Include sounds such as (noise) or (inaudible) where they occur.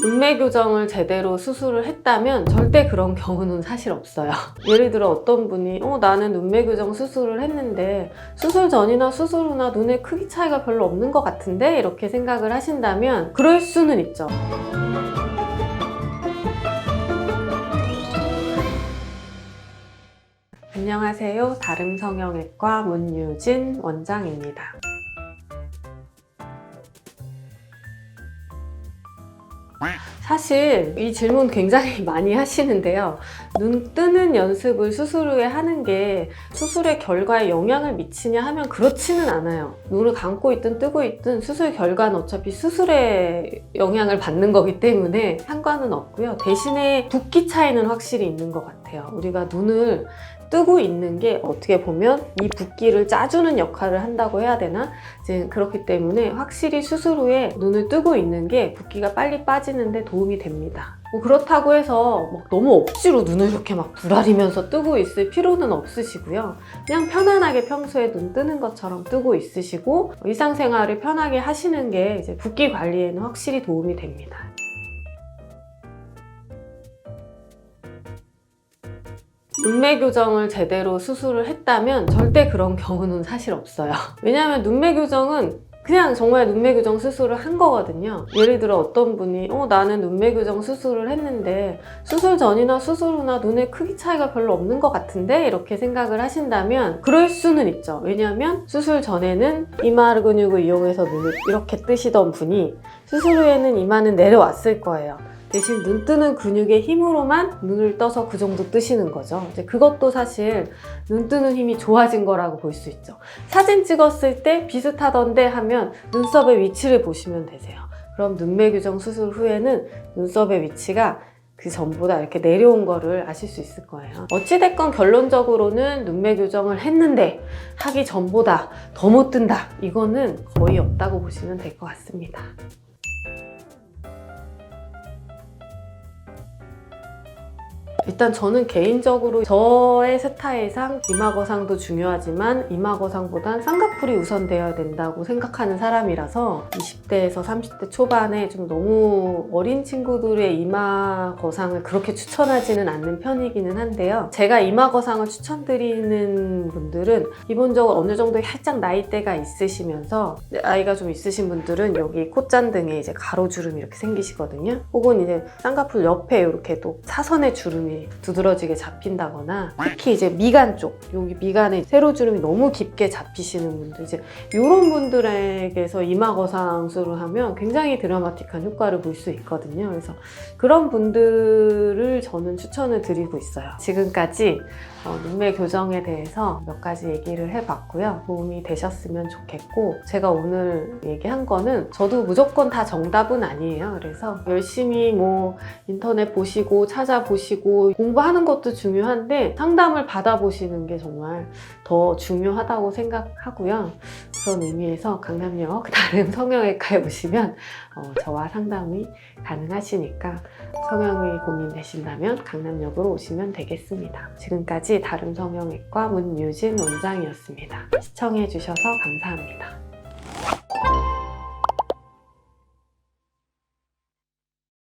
눈매 교정을 제대로 수술을 했다면 절대 그런 경우는 사실 없어요. (laughs) 예를 들어 어떤 분이 어 나는 눈매 교정 수술을 했는데 수술 전이나 수술 후나 눈의 크기 차이가 별로 없는 것 같은데 이렇게 생각을 하신다면 그럴 수는 있죠. 안녕하세요. 다름 성형외과 문유진 원장입니다. 사실 이 질문 굉장히 (laughs) 많이 하시는데요. 눈 뜨는 연습을 수술 후에 하는 게 수술의 결과에 영향을 미치냐 하면 그렇지는 않아요. 눈을 감고 있든 뜨고 있든 수술 결과는 어차피 수술에 영향을 받는 거기 때문에 상관은 없고요. 대신에 붓기 차이는 확실히 있는 것 같아요. 우리가 눈을 뜨고 있는 게 어떻게 보면 이 붓기를 짜주는 역할을 한다고 해야 되나? 이제 그렇기 때문에 확실히 수술 후에 눈을 뜨고 있는 게 붓기가 빨리 빠지는데 도움이 됩니다. 뭐 그렇다고 해서 막 너무 억지로 눈을 이렇게 막 부라리면서 뜨고 있을 필요는 없으시고요. 그냥 편안하게 평소에 눈 뜨는 것처럼 뜨고 있으시고 일상생활을 편하게 하시는 게 이제 붓기 관리에는 확실히 도움이 됩니다. 눈매 교정을 제대로 수술을 했다면 절대 그런 경우는 사실 없어요. (laughs) 왜냐하면 눈매 교정은 그냥 정말 눈매 교정 수술을 한 거거든요. 예를 들어 어떤 분이 어 나는 눈매 교정 수술을 했는데 수술 전이나 수술 후나 눈의 크기 차이가 별로 없는 것 같은데 이렇게 생각을 하신다면 그럴 수는 있죠. 왜냐하면 수술 전에는 이마 근육을 이용해서 눈을 이렇게 뜨시던 분이 수술 후에는 이마는 내려왔을 거예요. 대신 눈 뜨는 근육의 힘으로만 눈을 떠서 그 정도 뜨시는 거죠. 이제 그것도 사실 눈 뜨는 힘이 좋아진 거라고 볼 수 있죠. 사진 찍었을 때 비슷하던데 하면 눈썹의 위치를 보시면 되세요. 그럼 눈매 교정 수술 후에는 눈썹의 위치가 그 전보다 이렇게 내려온 거를 아실 수 있을 거예요. 어찌됐건 결론적으로는 눈매 교정을 했는데 하기 전보다 더 못 뜬다. 이거는 거의 없다고 보시면 될 것 같습니다. 일단 저는 개인적으로 저의 스타일상 이마거상도 중요하지만 이마거상보단 쌍꺼풀이 우선되어야 된다고 생각하는 사람이라서 20대에서 30대 초반에 좀 너무 어린 친구들의 이마거상을 그렇게 추천하지는 않는 편이기는 한데요. 제가 이마거상을 추천드리는 분들은 기본적으로 어느 정도 살짝 나이대가 있으시면서 나이가 좀 있으신 분들은 여기 콧잔 등에 이제 가로주름이 이렇게 생기시거든요. 혹은 이제 쌍꺼풀 옆에 이렇게 또 사선의 주름이 두드러지게 잡힌다거나 특히 이제 미간 쪽 여기 미간에 세로주름이 너무 깊게 잡히시는 분들 이제 이런 분들에게서 이마 거상술을 하면 굉장히 드라마틱한 효과를 볼 수 있거든요. 그래서 그런 분들을 저는 추천을 드리고 있어요. 지금까지 어, 눈매 교정에 대해서 몇 가지 얘기를 해봤고요. 도움이 되셨으면 좋겠고, 제가 오늘 얘기한 거는 저도 무조건 다 정답은 아니에요. 그래서 열심히 뭐 인터넷 보시고 찾아보시고 공부하는 것도 중요한데 상담을 받아보시는 게 정말 더 중요하다고 생각하고요. 그런 의미에서 강남역 (laughs) 다른 성형외과에 오시면 어, 저와 상담이 가능하시니까 성형이 고민되신다면 강남역으로 오시면 되겠습니다. 지금까지 다른 성형외과 문유진 원장이었습니다. 시청해주셔서 감사합니다.